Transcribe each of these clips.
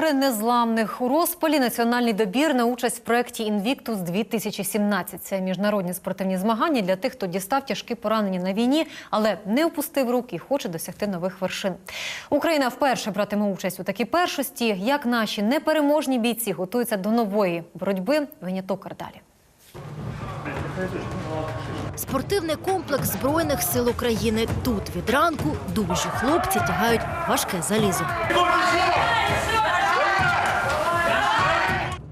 Ігри незламних у розпалі національний добір на участь в проєкті Інвіктус 2017 Це міжнародні спортивні змагання для тих, хто дістав тяжкі поранення на війні, але не опустив рук і хоче досягти нових вершин. Україна вперше братиме участь у такій першості. Як наші непереможні бійці готуються до нової боротьби. Виняток далі. Спортивний комплекс Збройних сил України. Тут від ранку дужі хлопці тягають важке залізо.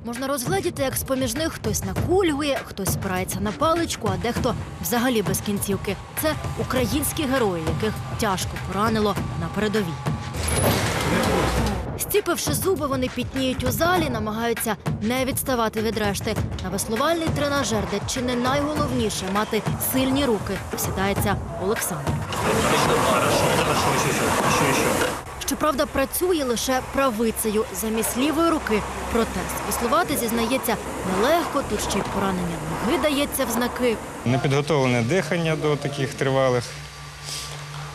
Можна розгледіти, як з-поміж них хтось накульгує, хтось спирається на паличку, а дехто взагалі без кінцівки. Це українські герої, яких тяжко поранило на передовій. Стіпивши зуби, вони пітніють у залі, намагаються не відставати від решти. На веслувальний тренажер, де чи не найголовніше мати сильні руки, сідається Олександр. Щоправда, працює лише правицею замість лівої руки. Протез веслувати зізнається нелегко, тут ще й поранення ноги дається в знаки. Непідготовлене дихання до таких тривалих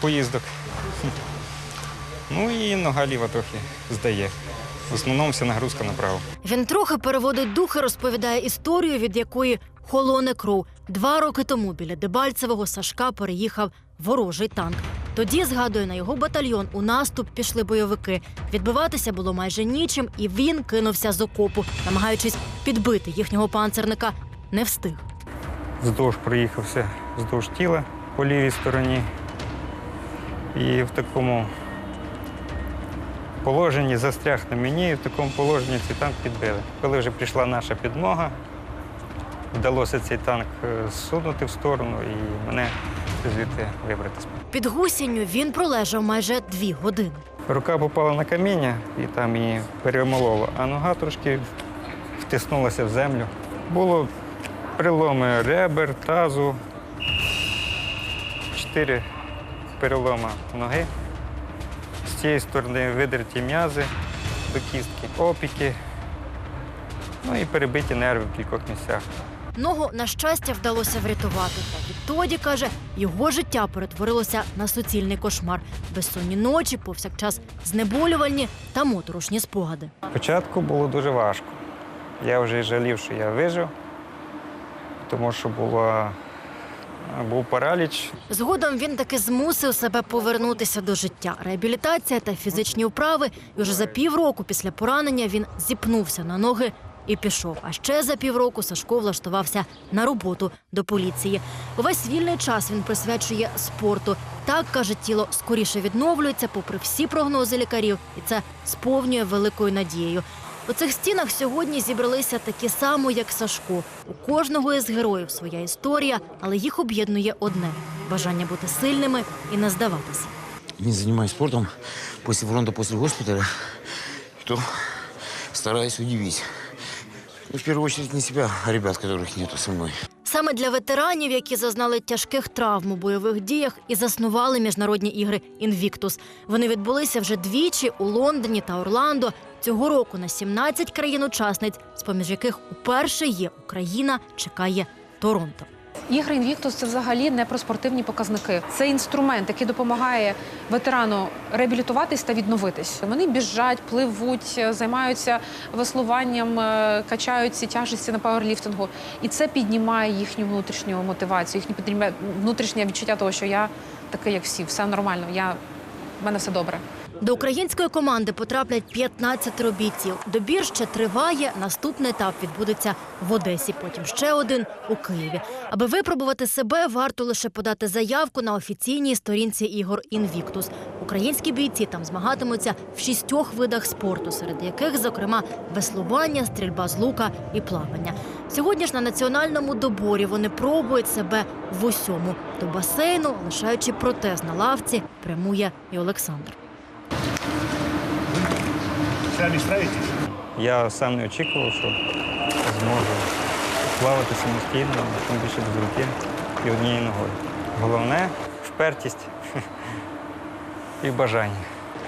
поїздок. Ну і нога ліва трохи здає. В основному вся нагрузка направо. Він трохи переводить дух і розповідає історію, від якої холоне кров. Два роки тому біля Дебальцевого Сашка переїхав ворожий танк. Тоді, згадує, на його батальйон у наступ пішли бойовики. Відбиватися було майже нічим, і він кинувся з окопу, намагаючись підбити їхнього панцерника. Не встиг. Вздовж проїхався вздовж тіла по лівій стороні. І в такому положенні застряг на мені, і в такому положенні цей танк підбили. Коли вже прийшла наша підмога, вдалося цей танк е, зсунути в сторону і мене звідти вибрати. Під гусінню він пролежав майже дві години. Рука попала на каміння і там її перемолола, а нога трошки втиснулася в землю. Було переломи ребер, тазу, чотири перелома ноги. Цієї сторони видерті м'язи до кістки, опіки, ну і перебиті нерви в кількох місцях. Ногу, на щастя, вдалося врятувати. Та відтоді, каже, його життя перетворилося на суцільний кошмар. Безсонні ночі, повсякчас знеболювальні та моторошні спогади. Спочатку було дуже важко. Я вже жалів, що я вижив, тому що була, був параліч. Згодом він таки змусив себе повернутися до життя. Реабілітація та фізичні вправи. І вже за півроку після поранення він зіпнувся на ноги і пішов. А ще за півроку Сашко влаштувався на роботу до поліції. Увесь вільний час він присвячує спорту. Так каже, тіло скоріше відновлюється, попри всі прогнози лікарів, і це сповнює великою надією. У цих стінах сьогодні зібралися такі само, як Сашко. У кожного із героїв своя історія, але їх об'єднує одне бажання бути сильними і не здаватися. не занимаюсь спортом после фронта, после госпиталя, то стараюсь удивить. Ну, в первую очередь не себя, а ребят, которых нету со мной. Саме для ветеранів, які зазнали тяжких травм у бойових діях, і заснували міжнародні ігри Інвіктус. Вони відбулися вже двічі у Лондоні та Орландо. Цього року на 17 країн-учасниць, з поміж яких уперше є Україна, чекає Торонто. Ігри Інвіктус це взагалі не про спортивні показники. Це інструмент, який допомагає ветерану реабілітуватись та відновитись. Вони біжать, пливуть, займаються веслуванням, е, качають ці тяжесті на пауерліфтингу. І це піднімає їхню внутрішню мотивацію, їхнє внутрішнє відчуття того, що я такий, як всі, все нормально, я в мене все добре. До української команди потраплять 15 бійців. Добір ще триває. Наступний етап відбудеться в Одесі. Потім ще один у Києві. Аби випробувати себе, варто лише подати заявку на офіційній сторінці ігор Інвіктус. Українські бійці там змагатимуться в шістьох видах спорту, серед яких, зокрема, веслування, стрільба з лука і плавання. Сьогодні ж на національному доборі вони пробують себе в усьому. До басейну, лишаючи протез на лавці, прямує і Олександр. Сами справитесь? Я сам не очікував, що зможу плавати самостійно, тим більше без руки і однією ногою. Головне впертість і бажання.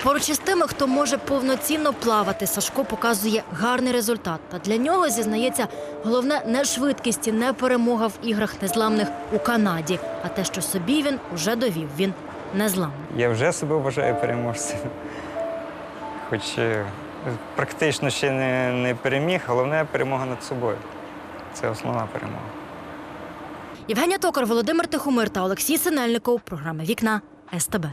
Поруч із тими, хто може повноцінно плавати, Сашко показує гарний результат. Та для нього зізнається головне не швидкість і не перемога в іграх незламних у Канаді, а те, що собі він уже довів. Він незламний. Я вже себе вважаю переможцем. Хоч е, Практично ще не, не переміг, головне перемога над собою. Це основна перемога. Євгенія Токар, Володимир Тихомир та Олексій Синельников. Програма Вікна СТБ.